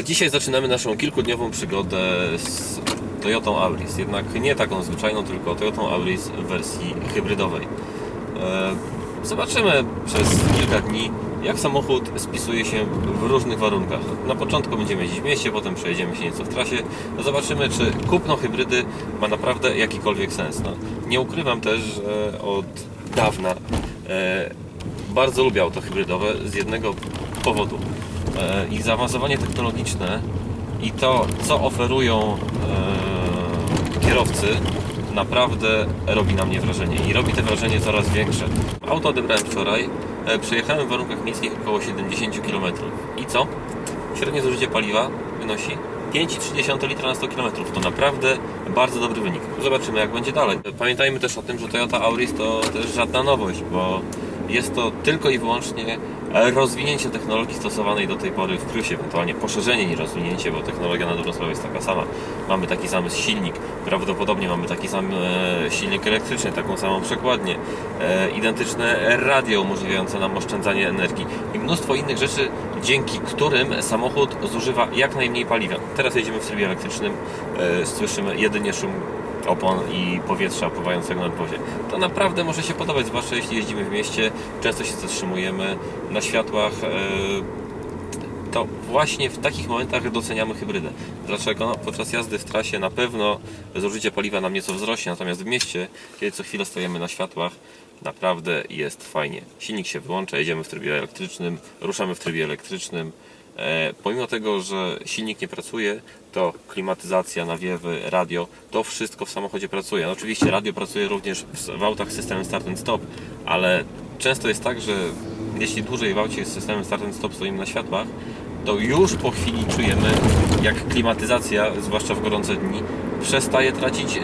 Dzisiaj zaczynamy naszą kilkudniową przygodę z Toyotą Auris. Jednak nie taką zwyczajną, tylko Toyotą Auris w wersji hybrydowej. E, Zobaczymy przez kilka dni, jak samochód spisuje się w różnych warunkach. Na początku będziemy jeździć w mieście, potem przejedziemy się nieco w trasie. Zobaczymy, czy kupno hybrydy ma naprawdę jakikolwiek sens. No, nie ukrywam też, że od dawna e, bardzo lubię auto hybrydowe z jednego powodu. E, Ich zaawansowanie technologiczne i to, co oferują e, kierowcy, naprawdę robi na mnie wrażenie i robi to wrażenie coraz większe. Auto odebrałem wczoraj, e, przejechałem w warunkach miejskich około 70 km. I co? Średnie zużycie paliwa wynosi 5,3 litra na 100 km. To naprawdę bardzo dobry wynik. Zobaczymy jak będzie dalej. Pamiętajmy też o tym, że Toyota Auris to też żadna nowość, bo jest to tylko i wyłącznie rozwinięcie technologii stosowanej do tej pory w Cruise, ewentualnie poszerzenie niż rozwinięcie, bo technologia na dobrą sprawę jest taka sama. Mamy taki sam silnik, prawdopodobnie mamy taki sam e, silnik elektryczny, taką samą przekładnię, e, identyczne radio umożliwiające nam oszczędzanie energii i mnóstwo innych rzeczy, dzięki którym samochód zużywa jak najmniej paliwa. Teraz jedziemy w trybie elektrycznym, e, słyszymy jedynie szum opon i powietrza pływającego na dwozie. To naprawdę może się podobać, zwłaszcza jeśli jeździmy w mieście, często się zatrzymujemy na światłach. e, To właśnie w takich momentach doceniamy hybrydę. Dlaczego? No, podczas jazdy w trasie na pewno zużycie paliwa nam nieco wzrośnie, natomiast w mieście, kiedy co chwilę stajemy na światłach, naprawdę jest fajnie. Silnik się wyłącza, jedziemy w trybie elektrycznym, ruszamy w trybie elektrycznym. E, pomimo tego, że silnik nie pracuje, to klimatyzacja, nawiewy, radio, to wszystko w samochodzie pracuje. No, oczywiście radio pracuje również w, w autach z systemem start and stop, ale często jest tak, że jeśli dłużej w aucie z systemem start and stop stoimy na światłach, to już po chwili czujemy, jak klimatyzacja, zwłaszcza w gorące dni, przestaje tracić yy,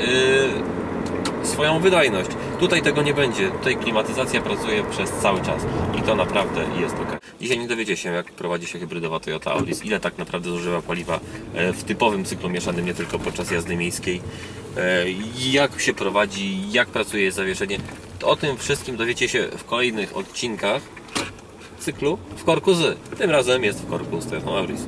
swoją wydajność. Tutaj tego nie będzie. Tutaj klimatyzacja pracuje przez cały czas i to naprawdę jest ok. Dzisiaj nie dowiecie się, jak prowadzi się hybrydowa Toyota Auris, ile tak naprawdę zużywa paliwa e, w typowym cyklu mieszanym, nie tylko podczas jazdy miejskiej, e, jak się prowadzi, jak pracuje zawieszenie. O tym wszystkim dowiecie się w kolejnych odcinkach cyklu w korku z. Tym razem jest w korku z Toyotą Auris.